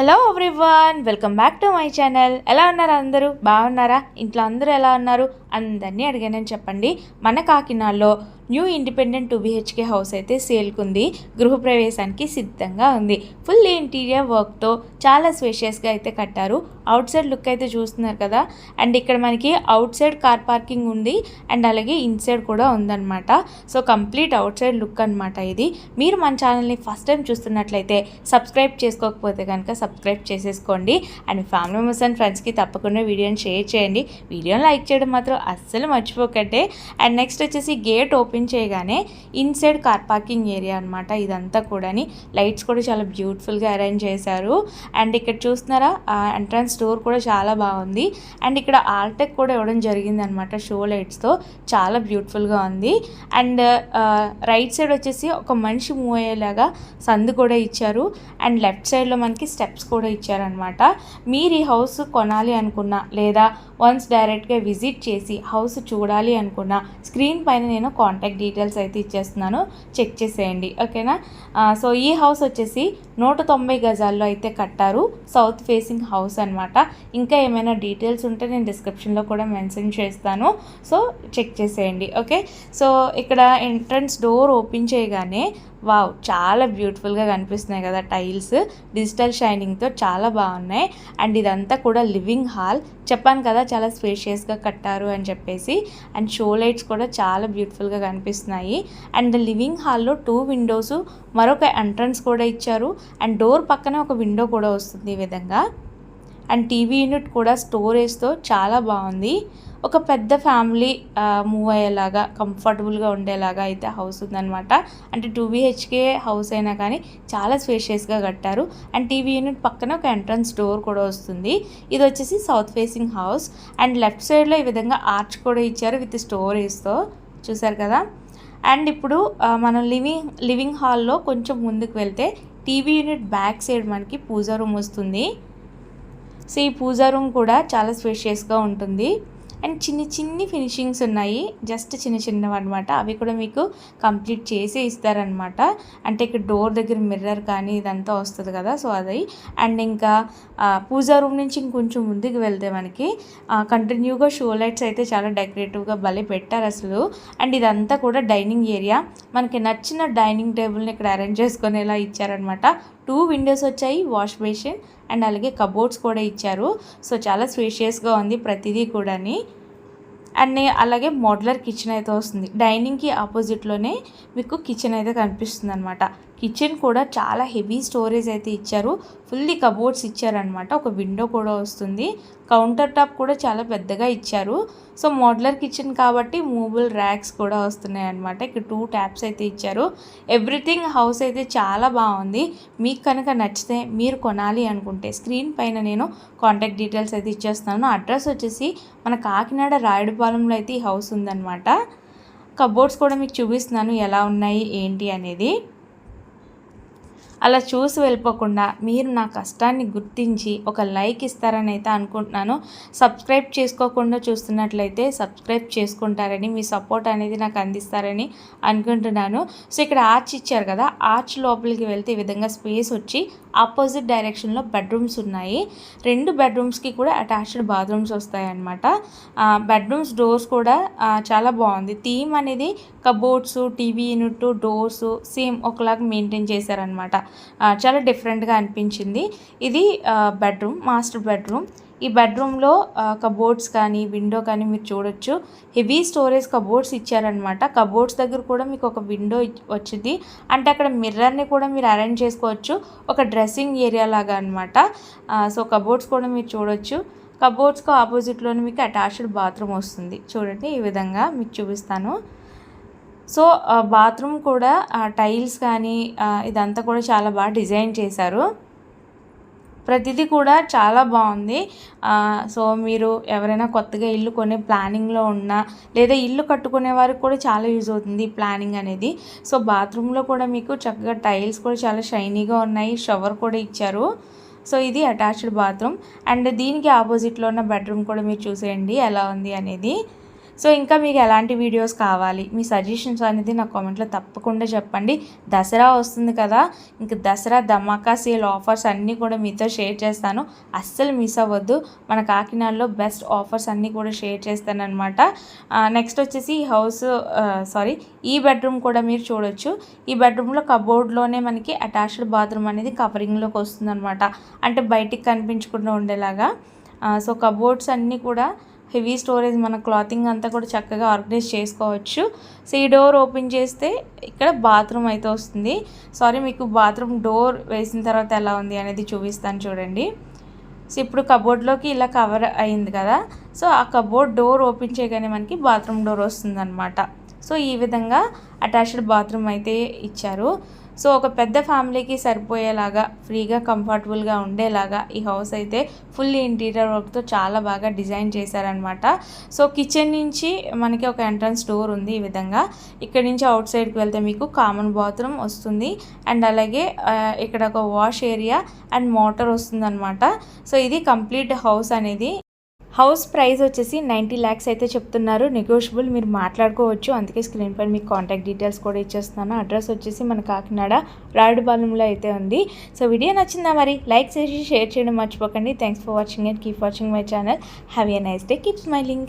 Hello everyone welcome back to my channel ఎలా ఉన్నారు అందరూ? బాగున్నారా? ఇంట్లో అందరూ ఎలా ఉన్నారు? అందరినీ అడిగానని చెప్పండి. మన కాకినాడలో new independent two BHK house అయితే సేల్కుంది. గృహప్రవేశానికి సిద్ధంగా ఉంది. ఫుల్ ఇంటీరియర్ వర్క్తో చాలా స్పేషియస్గా అయితే కట్టారు. అవుట్ సైడ్ లుక్ అయితే చూస్తున్నారు కదా. అండ్ ఇక్కడ మనకి అవుట్ సైడ్ కార్ పార్కింగ్ ఉంది. అండ్ అలాగే ఇన్సైడ్ కూడా ఉందన్నమాట. So complete outside look అనమాట ఇది. మీరు మన ఛానల్ని ఫస్ట్ టైం చూస్తున్నట్లయితే సబ్స్క్రైబ్ చేసుకోకపోతే కనుక సబ్స్క్రైబ్ చేసేసుకోండి. అండ్ ఫ్యామిలీ మెంబర్స్ అండ్ ఫ్రెండ్స్కి తప్పకుండా వీడియోని షేర్ చేయండి. వీడియోని లైక్ చేయడం మాత్రం అస్సలు మర్చిపోకండి. అండ్ నెక్స్ట్ వచ్చేసి గేట్ ఓపెన్ చేయగానే ఇన్సైడ్ కార్ పార్కింగ్ ఏరియా అనమాట ఇదంతా కూడాని. లైట్స్ కూడా చాలా బ్యూటిఫుల్గా అరేంజ్ చేశారు. అండ్ ఇక్కడ చూస్తున్నారా ఎంట్రన్స్ డోర్ కూడా చాలా బాగుంది. అండ్ ఇక్కడ ఆల్టెక్ కూడా ఇవ్వడం జరిగింది అనమాట షో లైట్స్తో. చాలా బ్యూటిఫుల్గా ఉంది. అండ్ రైట్ సైడ్ వచ్చేసి ఒక మనిషి మూవ్ అయ్యేలాగా సందు కూడా ఇచ్చారు. అండ్ లెఫ్ట్ సైడ్లో మనకి స్టెప్స్ కూడా ఇచ్చారనమాట మీరు ఈ హౌస్ కొనాలి అనుకున్నా లేదా వన్స్ డైరెక్ట్గా విజిట్ చేసి హౌస్ చూడాలి అనుకున్నా స్క్రీన్ పైన నేను కాంటాక్ట్ డీటెయిల్స్ అయితే ఇచ్చేస్తున్నాను. చెక్ చేసేయండి. ఓకేనా సో ఈ హౌస్ వచ్చేసి నూట తొంభై గజాల్లో అయితే కట్టారు. సౌత్ ఫేసింగ్ హౌస్ అనమాట ఇంకా ఏమైనా డీటెయిల్స్ ఉంటే నేను డిస్క్రిప్షన్లో కూడా మెన్షన్ చేస్తాను. సో చెక్ చేసేయండి. ఓకే సో ఇక్కడ ఎంట్రన్స్ డోర్ ఓపెన్ చేయగానే వావ్ చాలా బ్యూటిఫుల్గా కనిపిస్తున్నాయి కదా టైల్స్. డిజిటల్ షైనింగ్తో చాలా బాగున్నాయి. అండ్ ఇదంతా కూడా లివింగ్ హాల్. చెప్పాను కదా చాలా స్పేషియస్గా కట్టారు అని చెప్పేసి. అండ్ షో లైట్స్ కూడా చాలా బ్యూటిఫుల్గా కనిపిస్తున్నాయి. అండ్ లివింగ్ హాల్లో టూ విండోస్ మరొక ఎంట్రన్స్ కూడా ఇచ్చారు. అండ్ డోర్ పక్కనే ఒక విండో కూడా వస్తుంది ఈ విధంగా. అండ్ టీవీ యూనిట్ కూడా స్టోరేజ్తో చాలా బాగుంది. ఒక పెద్ద ఫ్యామిలీ మూవ్ అయ్యేలాగా కంఫర్టబుల్గా ఉండేలాగా అయితే హౌస్ ఉందన్నమాట. అంటే టూ బీహెచ్కే హౌస్ అయినా కానీ చాలా స్పేషియస్గా కట్టారు. అండ్ టీవీ యూనిట్ పక్కన ఒక ఎంట్రన్స్ డోర్ కూడా వస్తుంది. ఇది వచ్చేసి south facing house. And left సైడ్లో ఈ విధంగా ఆర్చ్ కూడా ఇచ్చారు విత్ స్టోరేజ్తో. చూసారు కదా? అండ్ ఇప్పుడు మనం లివింగ్ లివింగ్ హాల్లో కొంచెం ముందుకు వెళ్తే టీవీ యూనిట్ బ్యాక్ సైడ్ మనకి పూజా రూమ్ వస్తుంది. సో ఈ పూజా రూమ్ కూడా చాలా స్పేషియస్గా ఉంటుంది. అండ్ చిన్ని చిన్ని ఫినిషింగ్స్ ఉన్నాయి. జస్ట్ చిన్న చిన్నవి అనమాట అవి కూడా మీకు కంప్లీట్ చేసి ఇస్తారనమాట అంటే ఇక్కడ డోర్ దగ్గర మిర్రర్ కానీ ఇదంతా వస్తుంది కదా సో అది. అండ్ ఇంకా పూజా రూమ్ నుంచి ఇంకొంచెం ముందుకు వెళ్తే మనకి కంటిన్యూగా షో లైట్స్ అయితే చాలా డెకరేటివ్గా భలే పెట్టారు అసలు. అండ్ ఇదంతా కూడా డైనింగ్ ఏరియా. మనకి నచ్చిన డైనింగ్ టేబుల్ని ఇక్కడ అరేంజ్ చేసుకునేలా ఇచ్చారనమాట టూ విండోస్ వచ్చాయి వాష్ బేసిన్ అండ్ అలాగే కబోర్డ్స్ కూడా ఇచ్చారు. సో చాలా స్పేషియస్గా ఉంది ప్రతిదీ కూడాని. అండ్ అలాగే మోడ్లర్ కిచెన్ అయితే వస్తుంది. డైనింగ్కి ఆపోజిట్లోనే మీకు కిచెన్ అయితే కనిపిస్తుంది అనమాట కిచెన్ కూడా చాలా హెవీ స్టోరేజ్ అయితే ఇచ్చారు. ఫుల్లీ కబోర్డ్స్ ఇచ్చారనమాట ఒక విండో కూడా వస్తుంది. కౌంటర్ టాప్ కూడా చాలా పెద్దగా ఇచ్చారు. సో మోడ్లర్ కిచెన్ కాబట్టి మూవబుల్ ర్యాక్స్ కూడా వస్తున్నాయి అనమాట ఇక్కడ టూ ట్యాప్స్ అయితే ఇచ్చారు. ఎవ్రీథింగ్ హౌస్ అయితే చాలా బాగుంది. మీకు కనుక నచ్చితే మీరు కొనాలి అనుకుంటే స్క్రీన్ పైన నేను కాంటాక్ట్ డీటెయిల్స్ అయితే ఇచ్చేస్తున్నాను. అడ్రస్ వచ్చేసి మన కాకినాడ రాయుడుపాలెంలో అయితే ఈ హౌస్ ఉందన్నమాట. కబోర్డ్స్ కూడా మీకు చూపిస్తున్నాను ఎలా ఉన్నాయి ఏంటి అనేది. అలా చూసి వెళ్ళిపోకుండా మీరు నా కష్టాన్ని గుర్తించి ఒక లైక్ ఇస్తారని అయితే అనుకుంటున్నాను. సబ్స్క్రైబ్ చేసుకోకుండా చూస్తున్నట్లయితే సబ్స్క్రైబ్ చేసుకుంటారని మీ సపోర్ట్ అనేది నాకు అందిస్తారని అనుకుంటున్నాను. సో ఇక్కడ ఆర్చ్ ఇచ్చారు కదా ఆర్చ్ లోపలికి వెళ్తే ఈ విధంగా స్పేస్ వచ్చి ఆపోజిట్ డైరెక్షన్లో బెడ్రూమ్స్ ఉన్నాయి. రెండు బెడ్రూమ్స్కి కూడా అటాచ్డ్ బాత్రూమ్స్ వస్తాయన్నమాట. బెడ్రూమ్స్ డోర్స్ కూడా చాలా బాగుంది. థీమ్ అనేది cupboards TV unit doors same ఒకలాగా మెయింటైన్ చేశారనమాట చాలా డిఫరెంట్గా అనిపించింది. ఇది బెడ్రూమ్ మాస్టర్ బెడ్రూమ్. ఈ బెడ్రూమ్లో కబోర్డ్స్ కానీ విండో కానీ మీరు చూడొచ్చు. హెవీ స్టోరేజ్ కబోర్డ్స్ ఇచ్చారనమాట కబోర్డ్స్ దగ్గర కూడా మీకు ఒక విండో వచ్చింది అంటే అక్కడ మిర్రర్ని కూడా మీరు అరేంజ్ చేసుకోవచ్చు. ఒక డ్రెస్సింగ్ ఏరియా లాగా అనమాట సో కబోర్డ్స్ కూడా మీరు చూడొచ్చు. కబోర్డ్స్కి ఆపోజిట్లోనే మీకు అటాచ్డ్ బాత్రూమ్ వస్తుంది. చూడండి ఈ విధంగా మీకు చూపిస్తాను. సో బాత్రూమ్ కూడా టైల్స్ కానీ ఇదంతా కూడా చాలా బాగా డిజైన్ చేశారు. ప్రతిదీ కూడా చాలా బాగుంది. సో మీరు ఎవరైనా కొత్తగా ఇల్లు కొనే ప్లానింగ్లో ఉన్నా లేదా ఇల్లు కట్టుకునే వారికి కూడా చాలా యూజ్ అవుతుంది ప్లానింగ్ అనేది. సో బాత్రూంలో కూడా మీకు చక్కగా టైల్స్ కూడా చాలా షైనీగా ఉన్నాయి. షవర్ కూడా ఇచ్చారు. సో ఇది అటాచ్డ్ బాత్రూమ్. అండ్ దీనికి ఆపోజిట్లో ఉన్న బెడ్రూమ్ కూడా మీరు చూసేయండి ఎలా ఉంది అనేది. సో ఇంకా మీకు ఎలాంటి వీడియోస్ కావాలి మీ సజెషన్స్ అనేది నా కామెంట్లో తప్పకుండా చెప్పండి. దసరా వస్తుంది కదా ఇంక దసరా ధమాకా సేల్ ఆఫర్స్ అన్నీ కూడా మీతో షేర్ చేస్తాను. అస్సలు మిస్ అవ్వద్దు మన కాకినాడలో బెస్ట్ ఆఫర్స్ అన్నీ కూడా షేర్ చేస్తాను అనమాట నెక్స్ట్ వచ్చేసి ఈ హౌస్ సారీ ఈ బెడ్రూమ్ కూడా మీరు చూడొచ్చు. ఈ బెడ్రూమ్లో కబోర్డ్లోనే మనకి అటాచ్డ్ బాత్రూమ్ అనేది కవరింగ్లోకి వస్తుందన్నమాట. అంటే బయటికి కనిపించకుండా ఉండేలాగా. సో కబోర్డ్స్ అన్నీ కూడా హెవీ స్టోరేజ్ మన క్లాతింగ్ అంతా కూడా చక్కగా ఆర్గనైజ్ చేసుకోవచ్చు. సో ఈ డోర్ ఓపెన్ చేస్తే ఇక్కడ బాత్రూమ్ అయితే వస్తుంది. సారీ మీకు బాత్రూమ్ డోర్ వేసిన తర్వాత ఎలా ఉంది అనేది చూపిస్తాను చూడండి. సో ఇప్పుడు కబోర్డ్లోకి ఇలా కవర్ అయింది కదా. సో ఆ కబోర్డ్ డోర్ ఓపెన్ చేయగానే మనకి బాత్రూమ్ డోర్ వస్తుంది సో ఈ విధంగా అటాచ్డ్ బాత్రూమ్ అయితే ఇచ్చారు. సో ఒక పెద్ద ఫ్యామిలీకి సరిపోయేలాగా ఫ్రీగా కంఫర్టబుల్గా ఉండేలాగా ఈ హౌస్ అయితే ఫుల్ ఇంటీరియర్ వర్క్తో చాలా బాగా డిజైన్ చేశారనమాట సో కిచెన్ నుంచి మనకి ఒక ఎంట్రన్స్ డోర్ ఉంది ఈ విధంగా. ఇక్కడ నుంచి అవుట్ సైడ్కి వెళ్తే మీకు కామన్ బాత్రూమ్ వస్తుంది. అండ్ అలాగే ఇక్కడ ఒక వాష్ ఏరియా అండ్ మోటార్ వస్తుంది సో ఇది కంప్లీట్ హౌస్ అనేది. హౌస్ ప్రైస్ వచ్చేసి నైంటీ ల్యాక్స్ అయితే చెప్తున్నారు. నెగోషియబుల్ మీరు మాట్లాడుకోవచ్చు. అందుకే స్క్రీన్ పైన మీకు కాంటాక్ట్ డీటెయిల్స్ కూడా ఇచ్చేస్తున్నాను. అడ్రస్ వచ్చేసి మన కాకినాడ రాయుడుపాలెంలో అయితే ఉంది. సో వీడియో నచ్చిందా మరి? లైక్ చేసి షేర్ చేయడం మర్చిపోకండి. Thanks for watching and keep watching my channel have a nice day keep smiling